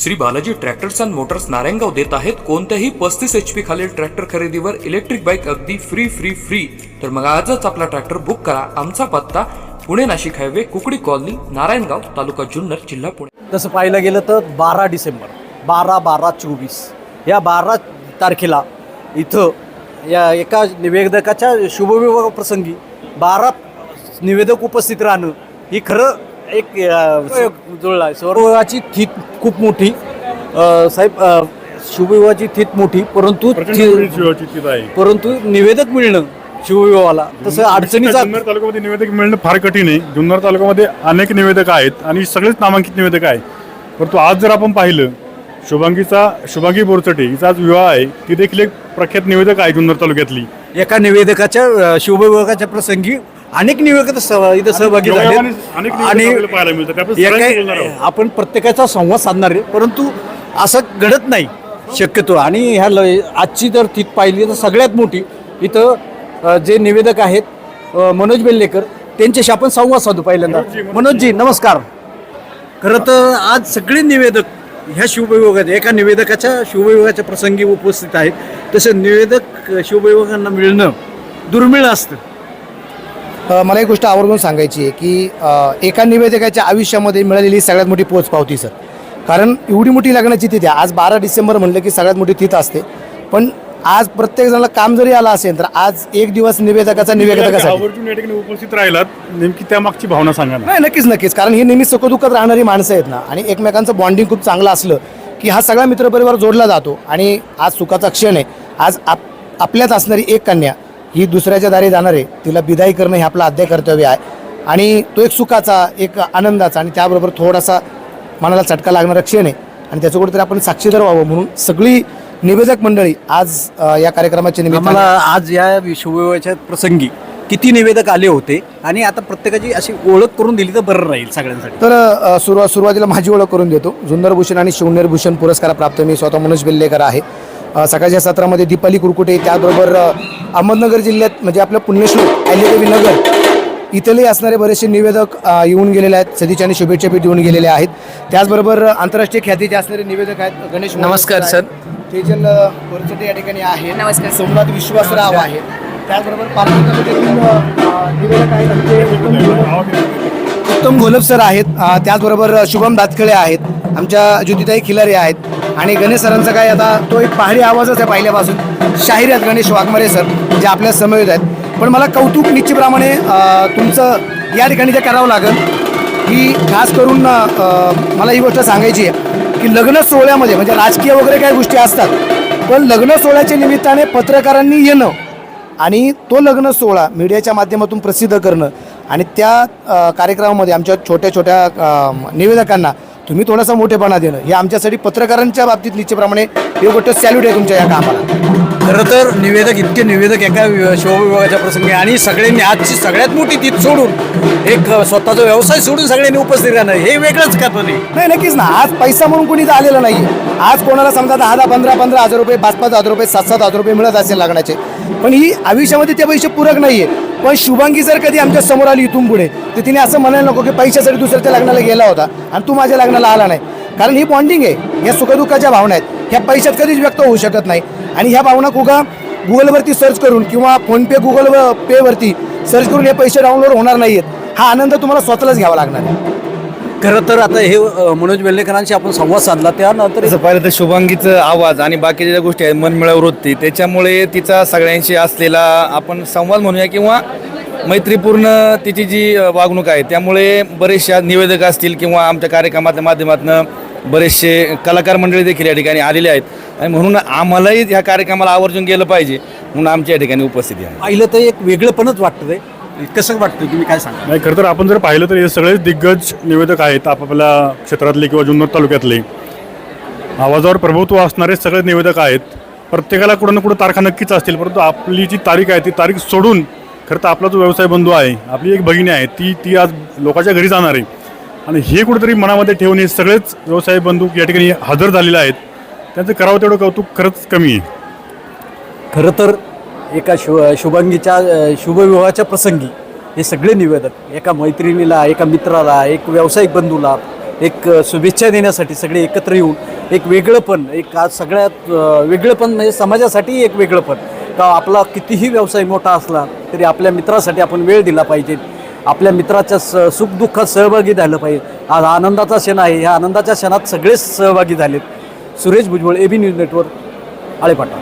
Shri Balaji tractors and motors Narayangaon देत आहेत. कोणत्याही पस्तीस एच पी खालील ट्रॅक्टर खरेदीवर इलेक्ट्रिक बाईक अगदी फ्री फ्री फ्री तर मग आजच आपला ट्रॅक्टर बुक करा. आमचा पत्ता पुणे नाशिक हायवे कुकडी कॉलनी नारायणगाव तालुका जुन्नर जिल्हा पुणे. तसं पाहायला गेलं तर बारा डिसेंबर बारा बारा चोवीस. या बारा तारखेला इथं या एका निवेदकाच्या शुभविवाह प्रसंगी बारा निवेदक उपस्थित राहणं ही खरं एक जुळला आहे स्वरविवाहाची थीत खूप मोठी अ, साहेब अ, शुभविवाहाची थीत मोठी परंतु प्रचंड ती- तीच आहे. परंतु निवेदक मिळणं शिवविवाहाला तसं अडचणीचा जुन्नर तालुक्यामध्ये निवेदक मिळणं फार कठीण आहे. जुन्नर तालुक्यामध्ये अनेक निवेदक आहेत आणि सगळेच नामांकित निवेदक आहेत. परंतु आज जर आपण पाहिलं शुभांगीचा शुभांगी बोरचटे हिचा आज विवाह आहे ती देखील एक प्रख्यात निवेदक आहे जुन्नर तालुक्यातली. एका निवेदकाच्या अ, शुभविवाहाच्या प्रसंगी अनेक निवेदक इथं सहभागी झाले आहोत. आपण प्रत्येकाचा संवाद साधणार आहे परंतु असं घडत नाही शक्यतो. आणि ह्या ल आजची जर तीत पाहिली तर सगळ्यात मोठी इथं जे निवेदक आहेत मनोज बेल्लेकर त्यांच्याशी आपण संवाद साधू पहिल्यांदा. मनोजजी नमस्कार. खरं तर आज सगळे निवेदक ह्या शिवविभागात एका निवेदकाच्या शिवविभागाच्या प्रसंगी उपस्थित आहेत. तसं निवेदक शिवविभागांना मिळणं दुर्मिळ असतं. मला एक गोष्ट आवर्जून सांगायची आहे की एका निवेदकाच्या आयुष्यामध्ये मिळालेली सगळ्यात मोठी पोचपावती सर. कारण एवढी मोठी लग्नाची तिथी आज बारा डिसेंबर म्हणलं की सगळ्यात मोठी तिथं असते. पण आज प्रत्येक जणाला काम जरी आलं असेल तर आज एक दिवस निवेदकाचा ठिकाणी उपस्थित राहिलात. नेमकी त्या मागची भावना सांगा नाही नक्कीच नक्कीच. कारण ही नेहमी सुखदुःखात राहणारी माणसं आहेत ना. आणि एकमेकांचं बॉन्डिंग खूप चांगलं असलं की हा सगळा मित्रपरिवार जोडला जातो. आणि आज सुखाचा क्षण आहे. आज आप आपल्यात असणारी एक कन्या ही दुसऱ्याच्या दारी जाणार आहे. तिला बिदाई करणं हे आपलं अध्याय कर्तव्य आहे. आणि तो एक सुखाचा एक आनंदाचा आणि त्याबरोबर थोडासा मनाला चटका लागणारा क्षण आहे. आणि त्याचं कुठेतरी आपण साक्षीदार व्हावं म्हणून सगळी निवेदक मंडळी आज अ, या कार्यक्रमाच्या आम्हाला निमित्ताने आज या शिवविवाहाच्या प्रसंगी किती निवेदक आले होते? आणि आता प्रत्येकाची अशी ओळख करून दिली तर बरं राहील सगळ्यांसाठी. तर अ, सुरुवात सुरुवातीला माझी ओळख करून देतो. जुन्नर भूषण आणि शिवनेर भूषण पुरस्कार प्राप्त मी स्वतः मनोज बेल्लेकर आहे. अ, सकाळच्या सत्रामध्ये दीपाली कुरकुटे त्याचबरोबर अ, अहमदनगर जिल्ह्यात म्हणजे आपलं पुण्यश्लोक अहिल्यादेवी नगर इथले असणारे बरेचसे निवेदक येऊन गेलेले आहेत सदिच्छा आणि शुभेच्छा भेट येऊन गेलेले आहेत. त्याचबरोबर आंतरराष्ट्रीय ख्यातीचे असणारे निवेदक आहेत गणेश नमस्कार, आहेत. तेजल अ, बोरचटे या ठिकाणी आहे नमस्कार. सोमनाथ विश्वासराव आहे त्याचबरोबर निवेदक आहेत आमचे उत्तम घोलप सर आहेत. त्याचबरोबर शुभम दातखळे आहेत. आमच्या ज्योतिताई खिलारे आहेत. आणि गणेश सरांचा काय आता तो एक पहाडी आवाजच आहे पहिल्यापासून. शाहीर आहेत गणेश वाघमारे सर जे आपल्या समवेत आहेत. पण मला कौतुक निश्चितप्रमाणे तुमचं या ठिकाणी जे करावं लागेल की खास करून मला ही गोष्ट सांगायची आहे की लग्न सोहळ्यामध्ये म्हणजे राजकीय वगैरे काही गोष्टी असतात पण लग्न सोहळ्याच्या निमित्ताने पत्रकारांनी येणं आणि तो लग्न सोहळा मीडियाच्या माध्यमातून प्रसिद्ध करणं आणि त्या कार्यक्रमामध्ये आमच्या छोट्या छोट्या निवेदकांना तुम्ही थोडासा मोठेपणा देणं हे आमच्यासाठी पत्रकारांच्या बाबतीत निश्चितप्रमाणे ही गोष्ट सॅल्यूट आहे तुमच्या या कामाला. खरं तर निवेदक इतके निवेदक एका शिवविभागाच्या प्रसंगी आणि सगळ्यांनी आजची सगळ्यात मोठी तीत सोडून एक स्वतःचा व्यवसाय सोडून सगळ्यांनी उपस्थित राहणं हे वेगळंच का. नाही? नक्कीच ना. आज पैसा म्हणून कोणी आलेलं नाही आज कोणाला समजा दहा दहा पंधरा पंधरा हजार रुपये पाच पाच हजार रुपये सात सात हजार रुपये मिळत असेल लागण्याचे पण ही आयुष्यामध्ये ते पैसे पूरक नाही आहे पण शुभांगी जर कधी आमच्यासमोर आली इथून पुढे तर तिने असं म्हणायला नको की पैशासाठी दुसऱ्याच्या लग्नाला गेला होता आणि तू माझ्या लग्नाला आला नाही. कारण ही बॉन्डिंग आहे या सुखदुःखाच्या भावना आहेत. ह्या पैशात कधीच व्यक्त होऊ शकत नाही. आणि ह्या भावना कुगा गुगलवरती सर्च करून किंवा फोनपे गुगल पेवरती सर्च करून हे पैसे डाउनलोड होणार नाही आहेत हा आनंद तुम्हाला स्वतःलाच घ्यावा लागणार आहे. खरं तर आता हे अ, मनोज बेल्लेकरांशी आपण संवाद साधला. त्यानंतर तसं पाहिलं तर शुभांगीचं आवाज आणि बाकीच्या ज्या गोष्टी आहेत मनमिळाव वृत्ती त्याच्यामुळे तिचा सगळ्यांशी असलेला आपण संवाद म्हणूया किंवा मैत्रीपूर्ण तिची जी अ, वागणूक आहे त्यामुळे बरेचशा निवेदक असतील किंवा आमच्या कार्यक्रमाच्या माध्यमातून बरेचसे कलाकार मंडळी देखील या ठिकाणी आलेले आहेत. आणि म्हणून आम्हालाही ह्या कार्यक्रमाला आवर्जून गेलं पाहिजे म्हणून आमच्या या ठिकाणी उपस्थिती आहे. पाहिलं तर एक वेगळंपणच वाटतंय. कसं वाटतं तुम्ही काय सांगा नाही खरं तर आपण जर पाहिलं तर हे सगळेच दिग्गज निवेदक आहेत आपापल्या क्षेत्रातले किंवा जुन्नर तालुक्यातले. आवाजावर प्रभुत्व असणारे सगळे निवेदक आहेत. प्रत्येकाला कुठं ना कुठं तारखा नक्कीच असतील परंतु आपली जी तारीख आहे ती तारीख सोडून खरं तर आपला जो व्यवसाय बंधू आहे आपली एक भगिनी आहे ती ती आज लोकांच्या घरी जाणार आहे. आणि हे कुठेतरी मनामध्ये ठेवून हे सगळेच व्यवसाय बंधू या ठिकाणी हजर झालेले आहेत. त्यांचं करावं तेवढं कौतुक खरंच कमी आहे. खरं तर एका शु शुभांगीच्या शुभविवाहाच्या प्रसंगी हे सगळे निवेदक एका मैत्रिणीला एका मित्राला एक व्यावसायिक बंधूला एक शुभेच्छा देण्यासाठी सगळे एकत्र येऊन एक वेगळंपण एक आज सगळ्यात वेगळंपण म्हणजे समाजासाठी एक वेगळंपण का आपला कितीही व्यवसाय मोठा असला तरी आपल्या मित्रासाठी आपण वेळ दिला पाहिजे. आपल्या मित्राच्या स सुखदुःखात सहभागी झालं पाहिजे. आज आनंदाचा क्षण आहे. ह्या आनंदाच्या क्षणात सगळेच सहभागी झालेत. Suresh Bhujbal A B news network Alephata